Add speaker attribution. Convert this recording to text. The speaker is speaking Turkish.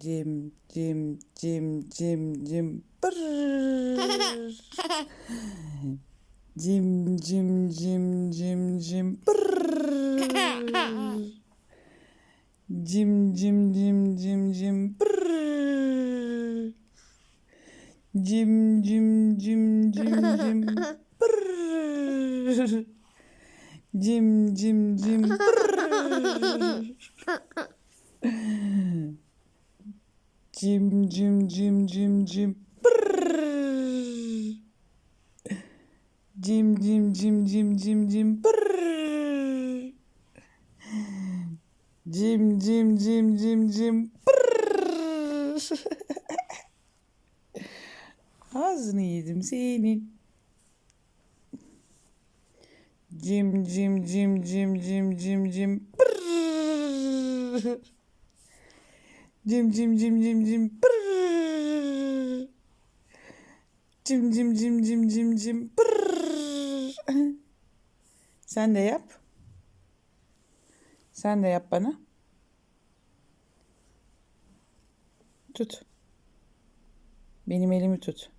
Speaker 1: Cim cim cim cim cim pırr. Cim cim cim cim cim pırr. Cim cim cim cim cim pırr. Cim cim cim cim cim pırr. Cim cim cim pırr. Cim cim cim cim cim pırr. Cim cim cim cim cim cim pırr. Cim cim cim cim cim pırr. Ağzını yedim senin. Cim cim cim cim cim cim cim pırr. Cim cim cim cim cim pırr. Cim cim cim cim cim cim pırr. Sen de yap. Sen de yap bana. Tut. Benim elimi tut.